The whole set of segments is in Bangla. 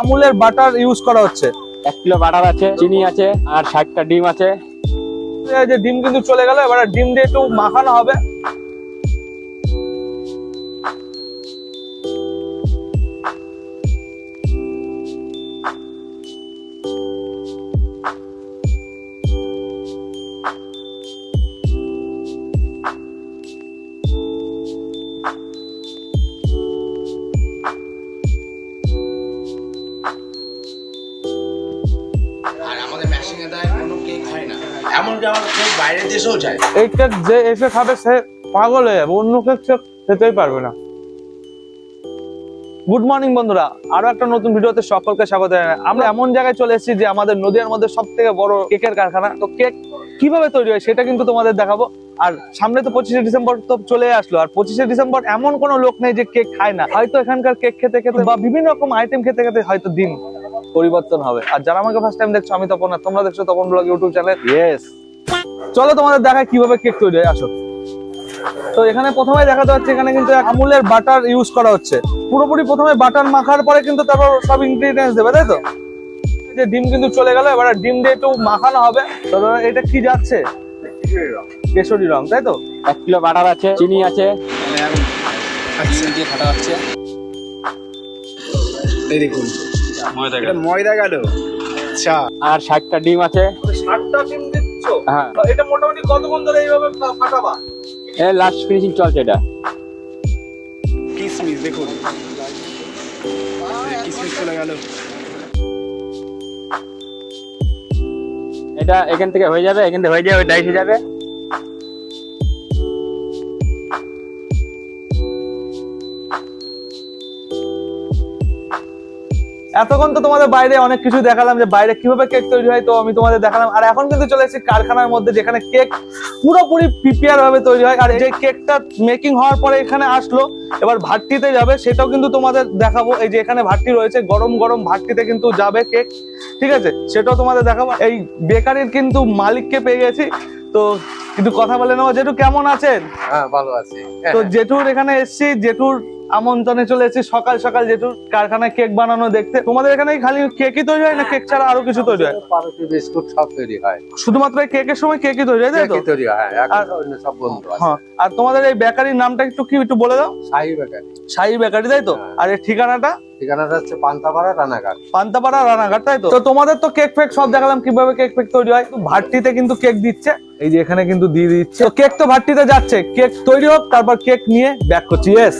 আমুলের বাটার ইউজ করা হচ্ছে। এক কিলো বাটার আছে চিনি আছে আর ষাটটা ডিম আছে। যে ডিম কিন্তু চলে গেল এবার ডিম দিয়ে একটু মাখানো হবে। কীভাবে তৈরি হয় সেটা কিন্তু তোমাদের দেখাবো। আর সামনে তো পঁচিশে ডিসেম্বর তো চলে আসলো। আর পঁচিশে ডিসেম্বর এমন কোনো লোক নেই যে কেক খায় না। হয়তো এখানকার কেক খেতে খেতে বা বিভিন্ন রকম আইটেম খেতে খেতে হয়তো দিন পরিবর্তন হবে। আর যারা আমাকে ফার্স্ট টাইম দেখছ আমি তপন আর তোমরা দেখছ Tapan blog YouTube channel yes চলো তোমাদের দেখায় কীভাবে কেক তৈরি হয় আসো। তো এখানে প্রথমে দেখাতে হচ্ছে এখানে কিন্তু আমুলের বাটার ইউজ করা হচ্ছে। পুরোপুরি প্রথমে বাটার মাখার পরে কিন্তু তারপর সব ইনগ্রিডিয়েন্টস দেবে তাই তো? এই যে ডিম কিন্তু চলে গেল এবার ডিম দিয়ে একটু মাখানো হবে। তো এটা কি যাচ্ছে? কেশরি রং তাই তো? এক কিলো বাটার আছে চিনি আছে। ডিম দিয়ে ফাটা হচ্ছে। এই দেখুন। এটা ময়দা গেল। আচ্ছা আর ষাটটা ডিম আছে। ষাটটা ডিম দিচ্ছ? হ্যাঁ। এটা মোটামুটি কতক্ষণ ধরে এইভাবে ফাটাবা? এই লাস্ট ফিনিশিং চলছে এটা। কিসমিস দেখুন। কিসমিস চলে গেল। এটা এখান থেকে হয়ে যাবে এখান থেকে হয়ে যাবে ডাইসে যাবে। এতক্ষণ তো তোমাদের বাইরে অনেক কিছু দেখালাম যে বাইরে কীভাবে কেক তৈরি হয় তো আমি তোমাদের দেখালাম। আর এখন কিন্তু চলে এসেছি কারখানার মধ্যে যেখানে কেক পুরোপুরি প্রিপেয়ার ভাবে তৈরি হয়। আর যে কেকটা মেকিং হওয়ার পরে এখানে আসলো এবার ভাটটিতে যাবে সেটাও কিন্তু তোমাদের দেখাবো। এই যে এখানে ভাট্টি রয়েছে গরম গরম ভাট্টিতে কিন্তু যাবে কেক। ঠিক আছে? সেটাও তোমাদের দেখাবো। এই বেকারির কিন্তু মালিককে পেয়ে গেছি। তো কিন্তু কথা বলে নেওয়া জেঠু কেমন আছেন? হ্যাঁ ভালো আছি। তো জেঠুর এখানে এসেছি। জেঠুর আমন্ত্রণে চলে এসেছি। সকাল সকাল জেঠুর কারখানায় কেক বানানো দেখতে। তোমাদের এখানে খালি কেকই তৈরি হয় না? কেক ছাড়া আরও কিছু তৈরি হয়? পাউরুটি বিস্কুট সব তৈরি হয়। শুধুমাত্র কেকের সময় কেকই তৈরি হয় তাই তো? তৈরি হয় আর- অন্য সব বন্ধ হ্যাঁ আর তোমাদের এই বেকারির নামটা একটু কি একটু বলে দাও? শাহী বেকারি। শাহী বেকারি তাই তো? হ্যাঁ। আর এর ঠিকানাটা? ঠিকানাটা হচ্ছে পান্তাপাড়া রানাঘাট। পান্তাপাড়া রানাঘাট তাই তো? তোমাদের তো কেক ফেক সব দেখালাম কীভাবে কেক ফেক তৈরি হয়। ভাট্টিতে কিন্তু কেক দিচ্ছে। এই যে এখানে কিন্তু দিয়ে দিচ্ছে। কেক তো ভাট্টিতে যাচ্ছে। কেক তৈরি হোক তারপর কেক নিয়ে ব্যাক করছি ইয়েস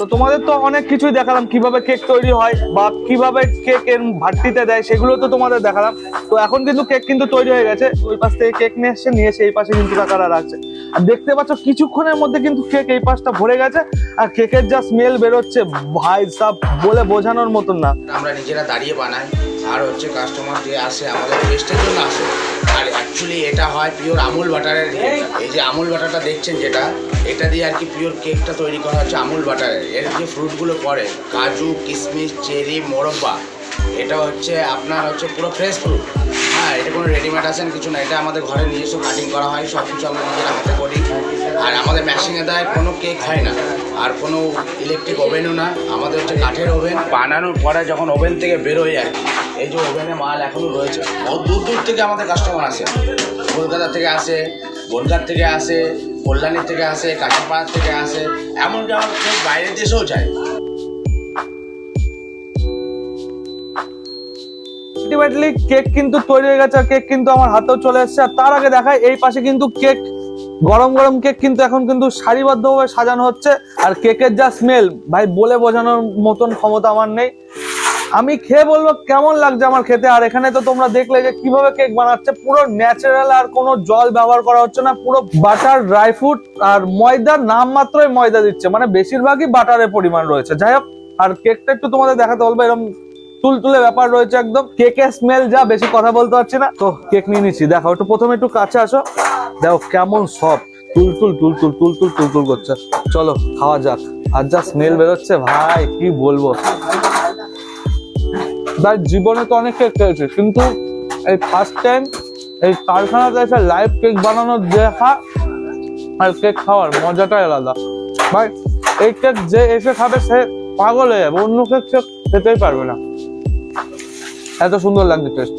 তো তোমাদের তো অনেক কিছুই দেখালাম, কীভাবে কেক তৈরি হয় বা কীভাবে কেক এর ভাট্টিতে দেয় সেগুলো তো তোমাদের দেখালাম। তো এখন কিন্তু কেক কিন্তু তৈরি হয়ে গেছে, ওই পাশ থেকে কেক নিয়ে এসছে, নিয়ে এসে এই পাশে কিন্তু কাকারা রাখছে। আর দেখতে পাচ্ছ কিছুক্ষণের মধ্যে কিন্তু কেক এই পাশটা ভরে গেছে, আর কেকের যা স্মেল বেরোচ্ছে, ভাই সব, বলে বোঝানোর মতন না। আমরা নিজেরা দাঁড়িয়ে বানাই, আর হচ্ছে কাস্টমার যে আসে আমাদের টেস্টের জন্য আসে। অ্যাকচুয়ালি এটা হয় পিওর আমুল বাটারের এই যে আমুল বাটারটা দেখছেন যেটা, এটা দিয়ে আর কি পিওর কেকটা তৈরি করা হচ্ছে আমুল বাটারের। এর যে ফ্রুটগুলো পড়ে, কাজু কিশমিশ চেরি, মোরব্বা, এটা হচ্ছে আপনার হচ্ছে পুরো ফ্রেশ ফ্রুট হ্যাঁ এটা কোনো রেডিমেড আসেন কিছু না, এটা আমাদের ঘরে নিজস্ব কাটিং করা হয়, সব কিছু আমরা নিজেরা হাতে করি। আর আমাদের মেশিনে দেয় কোনো কেক হয় না। আর কোনো ইলেকট্রিক ওভেনও না, আমাদের হচ্ছে কাঠের ওভেন বানানোর পরে যখন ওভেন থেকে বেরোয় আর কি এই যে ওভেনে মাল এখনও রয়েছে। বহুত দূর দূর থেকে আমাদের কাস্টমার আসে। কলকাতা থেকে আসে, বনগাঁ থেকে আসে কল্যাণীর থেকে আসে কাঁচাপাড়ার থেকে আসে, এমনকি আমার বাইরের দেশেও যায়। আলটিমেটলি কেক কিন্তু তৈরি হয়ে গেছে, আর কেক কিন্তু আমার হাতেও চলে এসেছে। আর তার আগে দেখায় এই পাশে কিন্তু কেক গরম গরম কেক কিন্তু এখন কিন্তু সারিবদ্ধভাবে সাজানো হচ্ছে। আর কেকের যা স্মেল ভাই বলে বোঝানোর মতন ক্ষমতা আমার নেই। আমি খেয়ে বলব কেমন লাগছে আমার খেতে? আর এখানে তো তোমরা দেখলে যে কীভাবে কেক বানাচ্ছে। পুরো ন্যাচারাল আর কোনো জল ব্যবহার করা হচ্ছে না। পুরো বাটার ড্রাই ফ্রুট আর ময়দার নাম মাত্রই ময়দা দিচ্ছে। মানে বেশিরভাগই বাটারের পরিমাণ রয়েছে। যাই হোক, আর কেকটা একটু তোমাদের দেখাতে বলব। এরকম তুলতুলে ব্যাপার রয়েছে একদম। কেকের স্মেল যা, বেশি কথা বলতে পারছি না। তো কেক নিয়ে নিচ্ছি। দেখো, একটু প্রথমে একটু কাছে আসো। দেখো, কেমন সব তুলতুল তুলতুল তুলতুল তুলতুল করছে। চলো, খাওয়া যাক। আর যা স্মেল বেরোচ্ছে, ভাই, কি বলব? তার জীবনে তো অনেক কেক খেয়েছি, কিন্তু এই ফার্স্ট টাইম এই কারখানাতে এসে লাইভ কেক বানানোর দেখা আর কেক খাওয়ার মজাটাই আলাদা। ভাই, এই কেক যে এসে খাবে সে পাগল হয়ে যাবে, অন্য কেক সে খেতেই পারবে না। এত সুন্দর লাগছে টেস্ট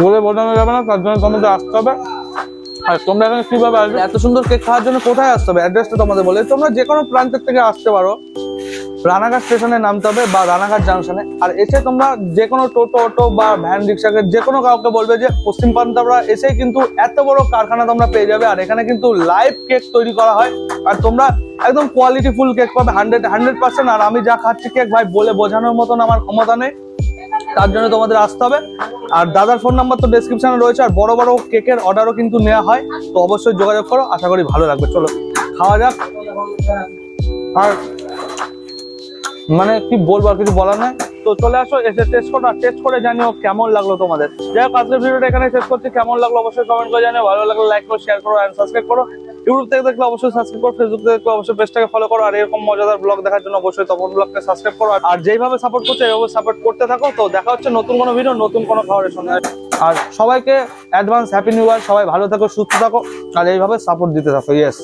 বলে বোঝানো যাবে না, তার জন্য তোমাদের আসতে হবে। আর তোমরা এখানে কীভাবে আসবে? এত সুন্দর কেক খাওয়ার জন্য কোথায় আসতে হবে? অ্যাড্রেসটা তোমাদের বলে তোমরা যে কোনো প্রান্তের থেকে আসতে পারো। রানাঘাট স্টেশনে নামতে হবে বা রানাঘাট জাংশনে। আর এসে তোমরা যে কোনো টোটো, অটো বা ভ্যান রিক্সাকে যে কোনো কাউকে বলবে যে, পশ্চিম পান্তাবড়া এসে কিন্তু এত বড় কারখানা তোমরা পেয়ে যাবে। আর এখানে কিন্তু লাইভ কেক তৈরি করা হয়। আর তোমরা একদম কোয়ালিটি ফুল কেক পাবে হান্ড্রেড হান্ড্রেড পার্সেন্ট আর আমি যা খাচ্ছি কেক ভাই, বলে বোঝানোর মতন আমার ক্ষমতা নেই। তার জন্য তোমাদের আসতে হবে। আর দাদার ফোন নাম্বার তো ডেসক্রিপশনে রয়েছে। আর বড় বড় কেকের অর্ডারও কিন্তু নেওয়া হয়। তো অবশ্যই যোগাযোগ করো। আশা করি ভালো লাগবে। চলো, খাওয়া যাক। আর মানে কি বলব আর কিছু বলার নাই? তো চলে আসো, এসে টেস্ট করো, আর টেস্ট করে জানিও কেমন লাগল তোমাদের। যাই হোক, আজকের ভিডিওটা এখানে শেষ করছি। কেমন লাগল অবশ্যই কমেন্ট করে জানিও। ভালো লাগল লাইক করো শেয়ার করো অ্যান্ড সাবস্ক্রাইব করো। ইউটিউব থেকে দেখলে অবশ্যই সাবস্ক্রাইব করো ফেসবুক থেকে দেখলে অবশ্যই পেজটাকে ফলো করো। আর এরকম মজাদার ব্লগ দেখার জন্য অবশ্যই তপন ব্লগকে সাবস্ক্রাইব করো। আর যেইভাবে সাপোর্ট করছ, এইভাবে সাপোর্ট করতে থাকো। তো দেখা হচ্ছে নতুন কোনো ভিডিও নতুন কোনো খাবারের সঙ্গে। আর সবাইকে অ্যাডভান্স হ্যাপি নিউ ইয়ার সবাই ভালো থাকো, সুস্থ থাকো। আর এইভাবে সাপোর্ট দিতে থাকো ইয়েস